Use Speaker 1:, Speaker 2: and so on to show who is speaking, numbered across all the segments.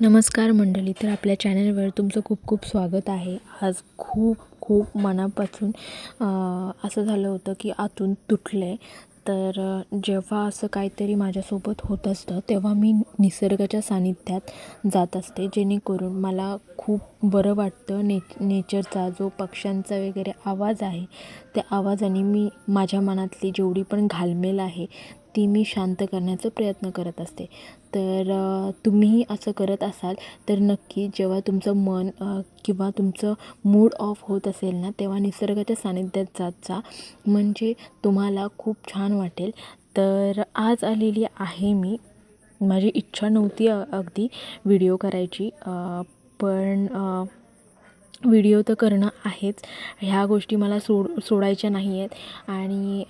Speaker 1: नमस्कार मंडळी तर आपल्या चॅनलवर तुमचं खूप खूप स्वागत आहे. आज खूप खूप मनापासून असं झालं होतं की आतून तुटलं आहे तर जेव्हा असं काहीतरी माझ्यासोबत होत असतं तेव्हा मी निसर्गाच्या सानिध्यात जात असते. जेणेकरून मला खूप बरं वाटतं ने नेचरचा जो पक्ष्यांचा वगैरे आवाज आहे त्या आवाजाने मी माझ्या मनातली जेवढी पण घालमेल आहे ती मी शांत करण्याचा प्रयत्न करत असते. तर तुम्हीही असं करत असाल तर नक्की जेव्हा तुमचं मन किंवा तुमचं मूड ऑफ होत असेल ना तेव्हा निसर्गाच्या सानिध्यात जात जा. म्हणजे तुम्हाला खूप छान वाटेल. तर आज आलेली आहे मी. माझी इच्छा नव्हती अगदी व्हिडिओ करायची. पण व्हिडिओ तर करणं आहेच. ह्या गोष्टी मला सोड सोडायच्या नाही आहेत आणि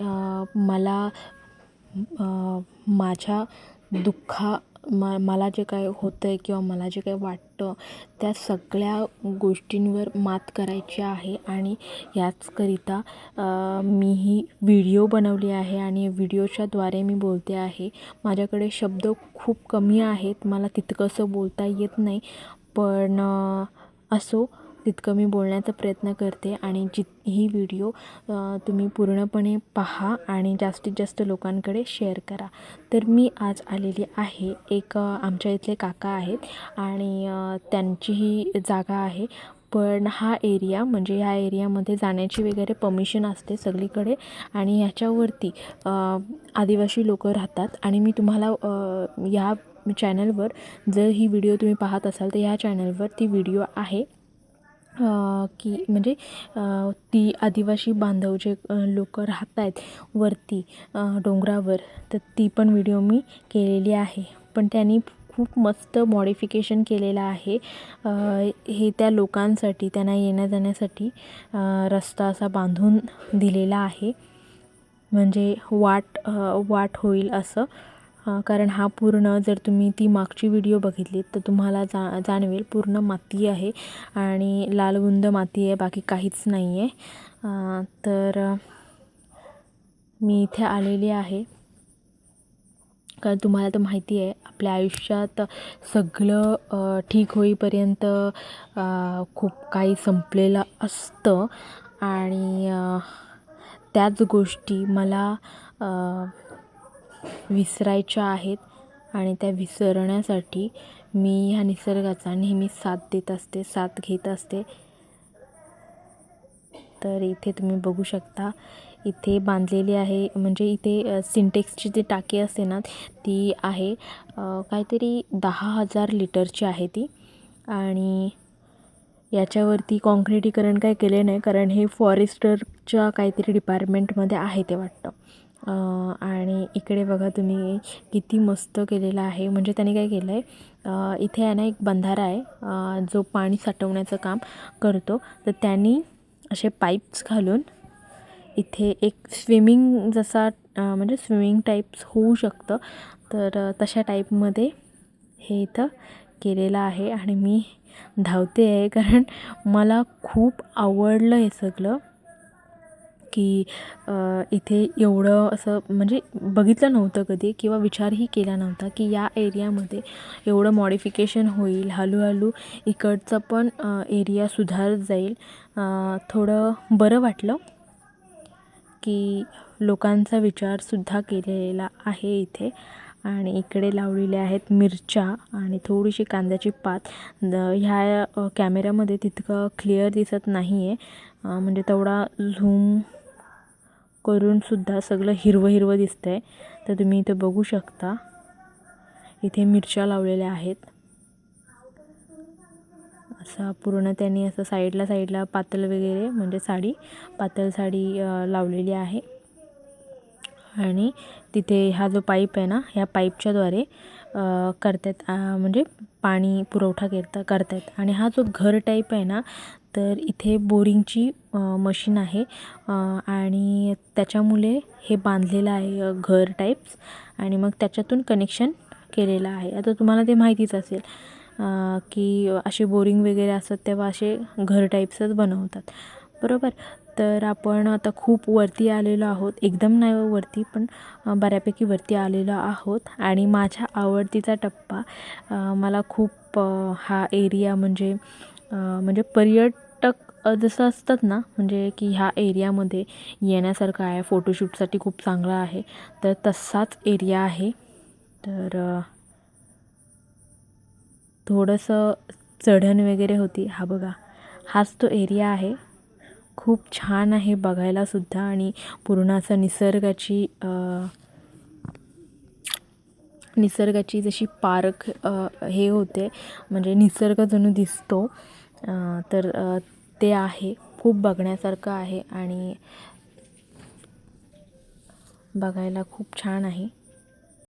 Speaker 1: मला माझ्या दुःखा म मला जे काय होतं आहे किंवा मला जे काय वाटतं त्या सगळ्या गोष्टींवर मात करायची आहे आणि याचकरिता मी ही व्हिडिओ बनवली आहे आणि व्हिडिओच्याद्वारे मी बोलते आहे. माझ्याकडे शब्द खूप कमी आहेत मला तितकंसं बोलता येत नाही पण असो तितकं मी बोलण्याचा प्रयत्न करते आणि जित ही व्हिडिओ तुम्ही पूर्णपणे पहा आणि जास्तीत जास्त लोकांकडे शेअर करा. तर मी आज आलेली आहे एक आमच्या इथले काका आहेत आणि त्यांचीही त्यांची ही जागा आहे. पण हा एरिया म्हणजे ह्या एरियामध्ये जाण्याची वगैरे परमिशन असते सगळीकडे आणि ह्याच्यावरती आदिवासी लोक राहतात. आणि मी तुम्हाला ह्या चॅनलवर जर ही व्हिडिओ तुम्ही पाहत असाल तर ह्या चॅनलवर ती व्हिडिओ आहे. की म्हणजे ती आदिवासी बांधव जे लोक राहत आहेत वरती डोंगरावर तर ती पण व्हिडिओ मी केलेली आहे. पण त्यांनी खूप मस्त मॉडिफिकेशन केलेलं आहे. हे त्या लोकांसाठी त्यांना येण्या जाण्यासाठी रस्ता असा बांधून दिलेला आहे. म्हणजे वाट वाट होईल असं. कारण हा पूर्ण जर तुम्ही ती मागची व्हिडिओ बघितली तर तुम्हाला जा जाणवेल पूर्ण माती आहे आणि लालबुंद माती आहे बाकी काहीच नाही आहे तर मी इथे आलेली आहे. कारण तुम्हाला तर माहिती आहे आपल्या आयुष्यात सगळं ठीक होईपर्यंत खूप काही संपलेलं असतं. आणि त्याच गोष्टी मला विसरायच्या आहेत आणि त्या विसरण्यासाठी मी ह्या निसर्गाचा नेहमी साथ देत असते साथ घेत असते. तर इथे तुम्ही बघू शकता इथे बांधलेली आहे म्हणजे इथे सिंटेक्सची जी टाकी असते ना ती आहे काहीतरी दहा हजार लिटरची आहे ती. आणि याच्यावरती काँक्रिटीकरण काय केले नाही कारण हे फॉरेस्टरच्या काहीतरी डिपार्टमेंटमध्ये आहे ते वाटतं. आणि इकडे बघा तुम्ही किती मस्त केलेलं आहे. म्हणजे त्याने काय केलं आहे इथे आहे ना एक बंधारा आहे जो पाणी साठवण्याचं काम करतो. तर त्यांनी असे पाईप्स घालून इथे एक स्विमिंग जसा म्हणजे स्विमिंग टाईप्स होऊ शकतं. तर तशा टाईपमध्ये हे इथं केलेलं आहे. आणि मी धावते आहे कारण मला खूप आवडलं हे सगळं. की इथे एवढं असं म्हणजे बघितलं नव्हतं कधी किंवा विचारही केला नव्हता की या एरियामध्ये एवढं मॉडिफिकेशन होईल. हळूहळू इकडचं पण एरिया सुधारत जाईल. थोडं बरं वाटलं की लोकांचा विचारसुद्धा केलेला आहे इथे. आणि इकडे लावलेले आहेत मिरच्या आणि थोडीशी कांद्याची पात. ह्या कॅमेऱ्यामध्ये तितकं क्लिअर दिसत नाही आहे म्हणजे तेवढा झूम करूनसुद्धा सगळं हिरवं हिरवं दिसतं आहे तर तुम्ही इथे बघू शकता. इथे मिरच्या लावलेल्या आहेत. असा पूर्ण त्यांनी असं साईडला साईडला पातळ वगैरे म्हणजे साडी पातळ साडी लावलेली आहे. आणि तिथे हा जो पाईप आहे ना ह्या पाईपच्याद्वारे करतात म्हणजे पाणी पुरवठा करता करतायत. आणि हा जो घर टाईप आहे ना तर इथे बोरिंगची मशीन आहे. आणि त्याच्यामुळे हे बांधलेलं आहे घर टाईप्स आणि मग त्याच्यातून कनेक्शन केलेलं आहे. आता तुम्हाला ते माहितीच असेल की असे बोरिंग वगैरे असतात तेव्हा असे घर टाईप्सच बनवतात. बरोबर? तर आपण आता खूप वरती आलेलो आहोत. एकदम नाही वरती पण बऱ्यापैकी वरती आलेलो आहोत. आणि माझ्या आवडतीचा टप्पा मला खूप हा एरिया म्हणजे म्हणजे पर्यटक जसं असतात ना म्हणजे की ह्या एरियामध्ये येण्यासारखं आहे फोटोशूटसाठी खूप चांगला आहे तर तसाच एरिया आहे. तर थोडंसं चढण वगैरे होती. हा बघा हाच तो एरिया आहे. खूप छान आहे बघायलासुद्धा आणि पूर्ण असं निसर्गाची निसर्गाची जशी पार्क हे होते म्हणजे निसर्ग जणू दिसतो. तर ते आहे. खूप बघण्यासारखं आहे आणि बघायला खूप छान आहे.